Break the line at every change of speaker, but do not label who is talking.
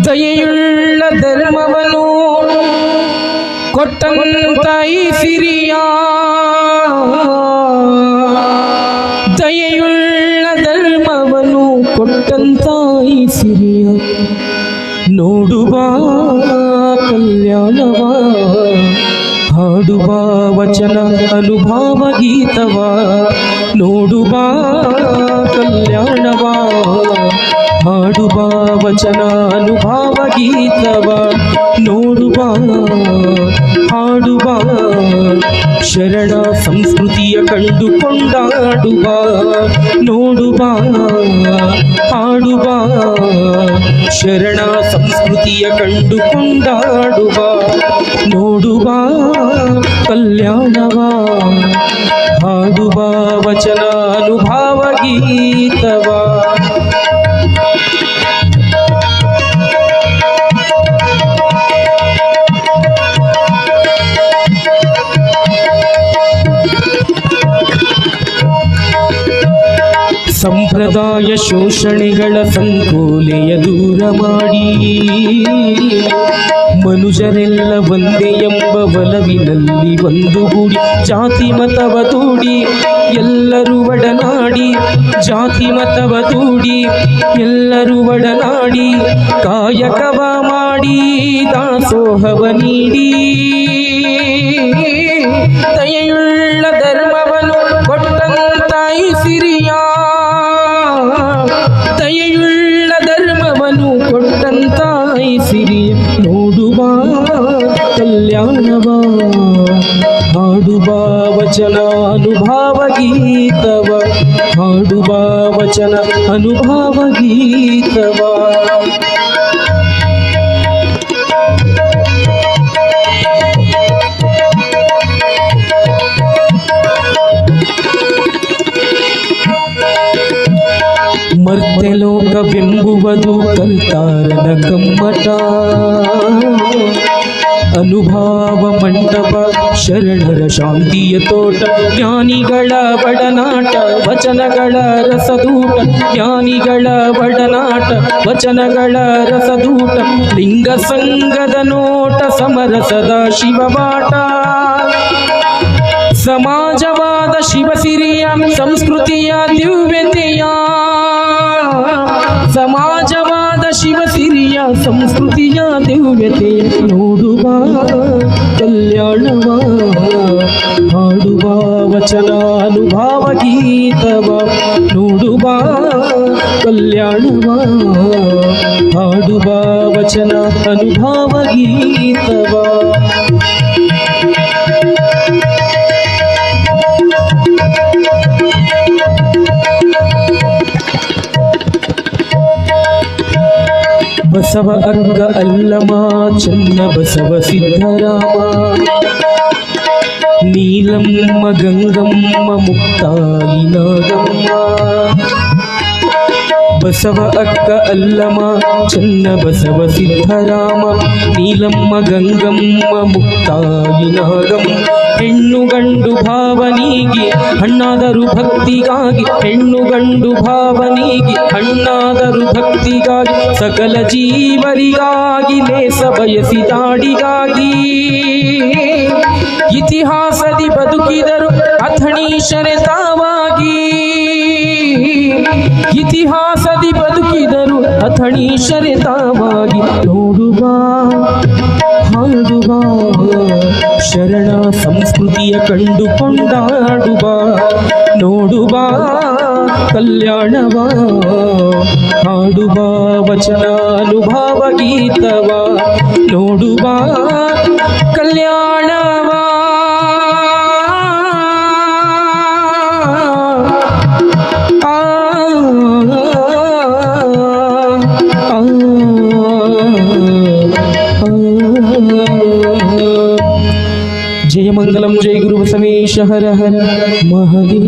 ದಯೆಯುಳ್ಳ ಧರ್ಮವನು ಕೊಟ್ಟಂತಾಯಿ ಸಿರಿಯ. ದಯೆಯುಳ್ಳ ಧರ್ಮವನು ಕೊಟ್ಟಂತಾಯಿ ಸಿರಿಯ. ನೋಡುವ ಕಲ್ಯಾಣವ, ಹಾಡುವ ವಚನ ಅನುಭವ ಗೀತವ, ನೋಡುವ ಕಲ್ಯಾಣವ. ಹಾಡುವ ವಚನ ಅನುಭಾವ ಗೀತವ ನೋಡುವ, ಹಾಡುವ, ಶರಣ ಸಂಸ್ಕೃತಿಯ ಕಂಡುಕೊಂಡಾಡುವ ನೋಡುವ, ಹಾಡುವ, ಶರಣ ಸಂಸ್ಕೃತಿಯ ಕಂಡುಕೊಂಡಾಡುವ ನೋಡುವ, ಕಲ್ಯಾಣವ, ಹಾಡುವ ವಚನ ಗೀತವಾ ಗೀತವ ಸಂಪ್ರದಾಯ ಶೋಷಣೆಗಳ ಸಂಕೋಲೆಯ ದೂರ ಮಾಡಿ. ಮನುಜರೆಲ್ಲ ಒಂದೇ ಎಂಬ ಒಲವಿನಲ್ಲಿ ಒಂದುಗೂಡಿ ಜಾತಿ ಮತವ ತೋಡಿ ಎಲ್ಲರೂ ಒಡನಾಡಿ. ಜಾತಿ ಮತವ ತೋಡಿ ಎಲ್ಲರೂ ಒಡನಾಡಿ. ಕಾಯಕವ ಮಾಡಿ, ದಾಸೋಹವ ನೀಡಿ. ದಯೆಯುಳ್ಳ ಹಾಡುವ ವಚನ ಅನುಭವ ಗೀತವ. ಹಾಡುವ ವಚನ ಅನುಭವ ಗೀತವ. ಮರ್ತ್ಯಲೋಕವೆಂಬುವುದು ಕಲ್ತಾರನ ಕಮ್ಮಟ. ಅನುಭವ ಮಂಟಪ, ಶರಣರ ಶಾಂತಿಯ ತೋಟ, ಜ್ಞಾನಿಗಳ ಬಡನಾಟ ವಚನಗಳ ರಸದೂಟ, ಜ್ಞಾನಿಗಳ ಬಡನಾಟ ವಚನಗಳ ರಸದೂಟ, ಲಿಂಗ ಸಂಗದ ನೋಟ ಸಮರಸದ ಶಿವಬಾಟ. ಸಮಾಜವಾದ ಶಿವಸಿರಿಯ, ಸಂಸ್ಕೃತಿಯ ದಿವ್ಯತೆಯ. ಸಮಾಜ ಸಂಸ್ಕೃತಿಯ ದಿವ್ಯತೆ ನೋಡುವ ಕಲ್ಯಾಣವ ಹಾಡುವ ವಚನ ಅನುಭವ ಗೀತವ ನೋಡುವ ಕಲ್ಯಾಣವ ಹಾಡುವ ವಚನ ಅನುಭಾವ ಗೀತವ. ಬಸವ ಅರ್ಗ ಅಲ್ಲಮ ಚನ್ನ ಬಸವ ಸಿದ್ಧರಾಮ ನೀಲಮ್ಮ ಗಂಗಮ್ಮ ಮುಕ್ತಾಯಿ ನಾಗಮ್ಮ. ಬಸವ ಅಕ್ಕ ಅಲ್ಲಮ ಚನ್ನ ಬಸವ ಸಿದ್ಧರಾಮ ನೀಲಮ್ಮ ಗಂಗಮ್ಮ ಮುಕ್ತಾಯಿ ನಾಗಮ್ಮ. ಹೆಣ್ಣು ಗಂಡು ಭಾವನೀಗಿ, ಹಣ್ಣಾದರು ಭಕ್ತಿಗಾಗಿ, ಹೆಣ್ಣು ಗಂಡು ಭಾವನೀಗಿ, ಹಣ್ಣಾದರು ಭಕ್ತಿಗಾಗಿ, ಸಕಲ ಜೀವರಿಗಾಗಿ, ಲೇಸ ಬಯಸಿದಾಡಿಗಾಗಿ ಇತಿಹಾಸದಿ ಬದುಕಿದರು ಅಥಣೀಶರೆ ತಾವಾಗಿ. ಇತಿಹಾಸದಿ ಬದುಕಿದರು ಅಥಣಿ ತಾವಾಗಿ ನೋಡುವ ಹಾಡುವ ಶರಣ ಸಂಸ್ಕೃತಿಯ ಕಂಡು ಕೊಂಡಾಡುವ ನೋಡುವ ಕಲ್ಯಾಣವ ಹಾಡುವ ವಚನಾನುಭಾವ ಗೀತವ. ನೋಡುವ ಕಲ್ಯಾಣವ ജയമംഗലം ജയ ഗുരു സമേശ ഹര ഹര മഹദീ